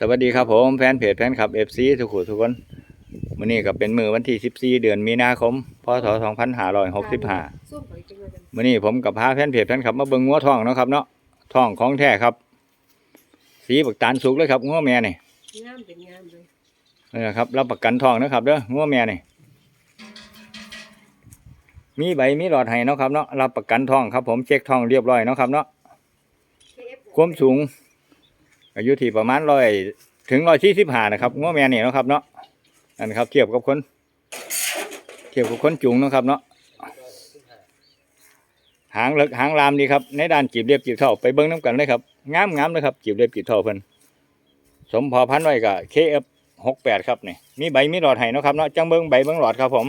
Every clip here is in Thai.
สวัสดีครับผมแฟนเพจแฟนคลับ FC ทุกคนทุกคนวันนี้ก็เป็นมือวันที่ 14 เดือนมีนาคม พศ 2565สู้ไปจังเลยกันวันนี้ผมกับพาแฟนเพจแฟนคลับมาเบิ่งงัวทองเนาะครับเนาะทองของแท้ครับ สีบักตาลสุกเลยครับงัวแม่นี่งามเป็นงามเลยนี่นะครับรับประกันทองนะครับเด้องัวแม่นี่มีใบมีหลอดให้เนาะครับเนาะรับประกันทองครับ ผมเช็คทองเรียบร้อยเนาะครับเนาะความสูง อายุที่ประมาณร้อยถึงร้อยสี่สิบห้านะครับง้อแม่นี่เนะครับเนาะอันนครับเทียบกับคนเทียบกับคนจุงนะครับเนาะหางเล็กหางลามดีครับในด้านจีบเรียบจีบเท่าไปเบิ้งน้ำกันเลยครับงามงามเลยครับจีบเรียบจีบเท่าเพิ่นสมพอพันไว้กับเคเอฟหกแปดครับนี่มีใบมีหลอดให้นะครับเนาะจังเบิ้งใบเบิ้งหลอดครับผม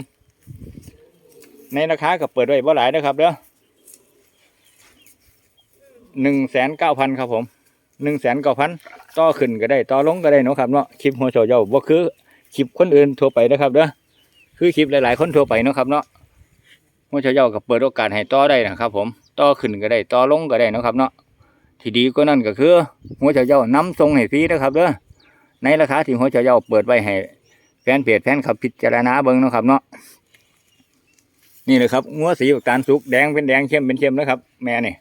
ในราคาก็เปิดไว้บ่หลายนะครับเด้อหนึ่งแสนเก้าพันครับผม หนึ่งแสนเก้าพันต่อขึ้นก็ได้ต่อลงก็ได้เนาะครับเนาะคลิปหัวโจเจ้าบ่คือคลิปคนอื่นทั่วไปนะครับเด้อคือคลิปหลายๆคนทั่วไปเนาะครับเนาะหัวโจเจ้าก็เปิดโอกาสให้ต่อได้นะครับ ผมต่อขึ้นก็ได้ต่อลงก็ได้นะครับเนาะที่ดีก็นั่นก็คือ หัวโจเจ้านำส่งให้ฟรีนะครับเด้อในราคาที่หัวโจเจ้าเปิดไว้ให้แฟนเพจแฟนคลับพิจารณาเบิ่งนะครับเนาะนี่เลยครับงัวสีตาลสุกแดงเป็นแดงเข้มเป็นเข้มนะครับ แม่เนี่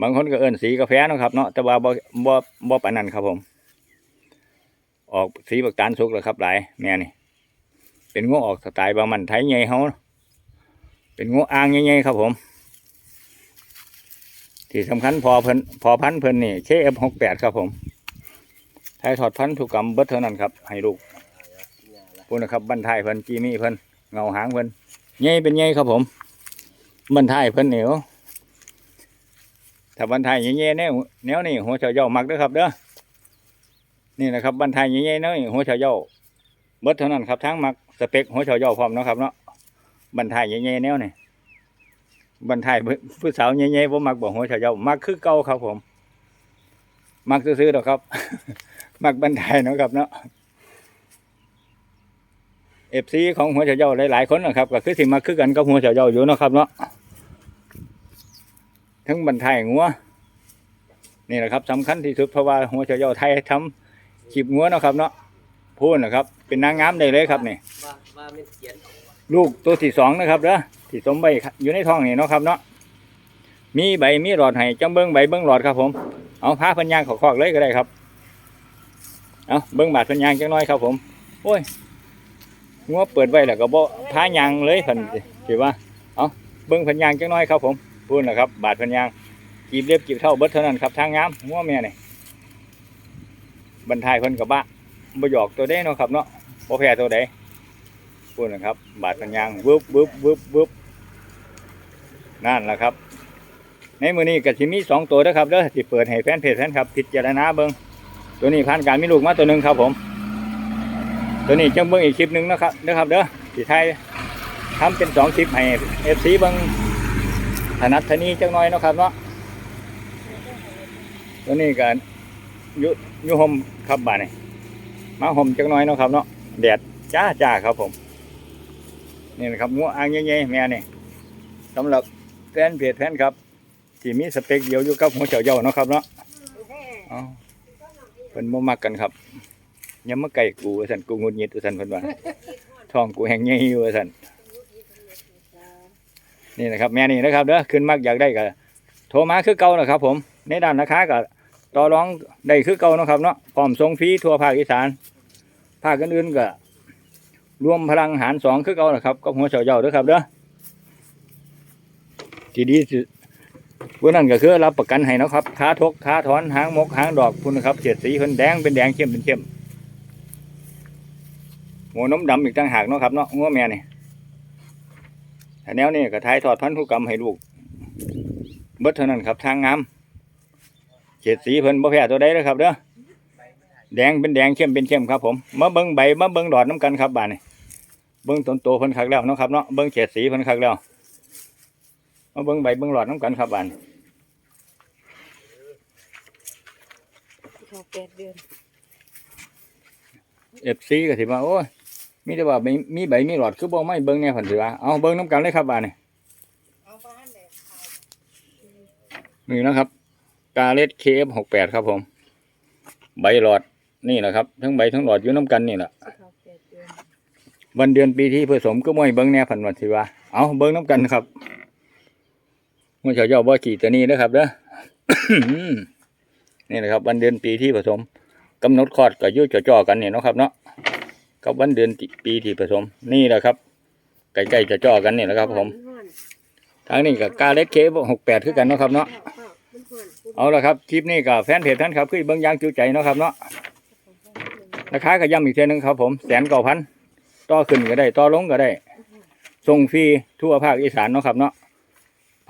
บางคนก็เอิ้นสีกาแฟนะครับเนาะแต่ว่าบ่บ่บ่ปานนั้นครับผม ออกสีบักตาลสุกแล้วครับหลายแม่นี่ เป็นงูออกสไตล์บามันไทยใหญ่เฮาเป็นงูอ่างใหญ่ๆครับผม ที่สำคัญพอเพิ่นพอพันเพิ่นนี่ KF68 ครับผมไทยถอดพันธุกรรมเบิดเท่านั้นครับ ให้ลูกพูดนะครับบันทายเพิ่นจีมีเพิ่นเงาหางเพิ่นใหญ่เป็นใหญ่ครับผมบันทายเพิ่นเหนียว ถ้าบันไทยเงี้ยๆเนี่ยแนวนี่หัวเฉาเย่ามักเด้อครับเด้อนี่นะครับบันไทยเงี้ยๆเนี่ยหัวเฉาเย่าเบิดเท่านั้นครับทั้งมักสเปคหัวเฉาเย่าพร้อมนะครับเนาะบันไทยเงี้ยๆแนวนี่บันไทยผู้สาวเงี้ยๆผมมักบอกหัวเฉาเย่ามักคือเก่าครับผม มักซื้อๆดอกครับ มักบันไทยเนาะครับเนาะเอฟซีของหัวเฉาเย่าหลายๆคนนะครับก็คือสิมักคือกันกับหัวเฉาเย่าอยู่นะครับเนาะ ทั้งบรรทายงัวนี่แหละครับสำคัญที่สุดเพราะว่าหัวเฉยาไทยทำขีบงัวเนาะครับเนาะพูดนะครับ เป็นนางงามได้เลยครับนี่ลูกตัวที่สองนะครับเด้อที่สมใบอยู่ในท้องนี่เนาะครับเนาะมีใบมีหลอดให้จังเบิ้งใบเบิ้งหลอดครับผมเอาผ้าพันยางขอกๆเลยก็ได้ครับเอาเบิ้งบาดพันยางจังน้อยครับผม โอ้ยงัวเปิดไว้แล้วก็บ่ผ้ายางเลยเพันสิว่าเอาเบิ้งพันยางจังน้อยครับผม พูดนะครับ บาดพันยางกีบเรียบกีบเท่าเบิดเท่านั้นครับทางงามงัวแม่นี่บรรทายเพิ่นกับบะบ่หยอกตัวได้เนาะครับเนาะบ่แพ้ตัวใดพูดนะครับ บาดพันยางวึบวึบวึบวึบนั่นแหละครับ ในมือนี้ก็สิมีสองตัวนะครับเด้อที่เปิดให้แฟนเพจแฟนครับพิจรณาเบิ่งตัวนี้ผ่านการมีลูกมาตัวหนึ่งครับผม ตัวนี้จังเบิ่งอีกคลิปหนึ่งนะครับนะครับเด้อที่ไทยทำเป็นสองคลิปให้เอฟซีเบิ่ง ถนัดทนีจังน้อยเนาะครับเนาะตัวนี้กันยุยุหมครับบ้านนี่มาห่มจังน้อยเนาะครับเนาะแดดจ้าจ้าครับผมนี่นะครับงูอ่างใหญ่ๆแม่นี่สำหรับแฟนเพจแฟนครับที่มีสเปคเดียวอยู่กับหัวเจ้าเย่าเนาะครับเนาะเป็นโมมักกันครับยังมาไก่กูสันกูงุดหงิดสันเพิ่นว่าท้องกูแห้งใหญ่อยู่สัน นี่นะครับแม่นี่นะครับเด้อขึ้นมากอยากได้ก็โทรมาคือเก่านะครับ ผมในด้านราคาก็ต่อรองได้คือเก่านะครับเนาะพร้อมส่งฟรีทั่วภาคอีสานภาคอื่นๆก็รวมพลังหารสองคือเก่านะครับก็หัวเฉาเยาด้อครับเด้อทีดีสุดพวกนั้นก็คือรับประกันให้นะครับค้าทกค้าถอนหางมกหางดอกพุ่นนะครับเสียดสีเพิ่นแดงเป็นแดงเข้มเป็นเข้มหัวนมดำอีกต่างหากเนาะครับเนาะงัวแม่นี่ แต่แนวนี้ก็ทายทอดพันธุกรรมให้ลูกเบิดเท่านั้นครับทางงามเฉดสีเพิ่นบ่แพ้ตัวใดเลยครับเด้อแดงเป็นแดงเข้มเป็นเข้มครับผมมาเบิ่งใบมาเบิ่งดอดน้ำกันครับบาดนี้เบิ่งต้นโตเพิ่นคักแล้วเนาะครับเนาะเบิ่งเฉดสีเพิ่นคักแล้วมาเบิ่งใบเบิ่งหลอดน้ำกันครับบาดนี้เขาแปดเดือนเอฟซีก็สิว่าโอ้ย มีแต่ว่าใบมีใบมีหลอดคือบ่ไม่เบิ่งแน่เพิ่นสิว่าเอาเบิ่งน้ำกันเลยครับบานเอาบ้านเลยนี่นะครับ กาเลสเคฟหกแปดครับผม ใบหลอดนี่แหละครับ ทั้งใบทั้งหลอดอยู่น้ำกันนี่แหละวันเดือนปีที่ผสมก็ม่วยเบิ้งแน่พันวันสิว่าเอาเบิ้งน้ำกันครับมันเฉาเจ้าบ่ขี่ตัวนี้นะครับเด้อนี่นะครับ วันเดือนปีที่ผสมกำหนดคลอดก็อยุ่จ่อๆกันเนี่ยนะครับเนาะ กับวันเดือนปีที่ผสมนี่แหละครับใกล้ๆจ่อๆกันเนี่ยแหละครับ ผมฮ้อนทางนี้กับกาเล็กเคหกแปดคือกันเนาะครับเนาะมันฮ้อนคุณเอาละครับคลิปนี้กับแฟนเพจท่านครับคือเบิ้งอยางจูใจเนาะครับเนาะราคาก็ย้ำอีกเทีนึงครับ ผมแสนเก้าพันต่อขึ้นก็ได้ต่อลงก็ได้ส่งฟรีทั่วภาคอีสานเนาะครับเนาะ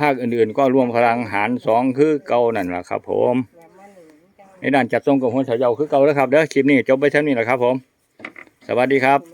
ภาคอื่นๆ ก็รวมพลังหารสองคือเก่านั่นแหละครับ ผมแบบมาหนึ่งจังในด้านจัดส่งกับหัวเสาเยาคือเก่าแล้วครับเด้อคลิปนี้จบไปเท่านี้แหละครับ ผม สวัสดีครับ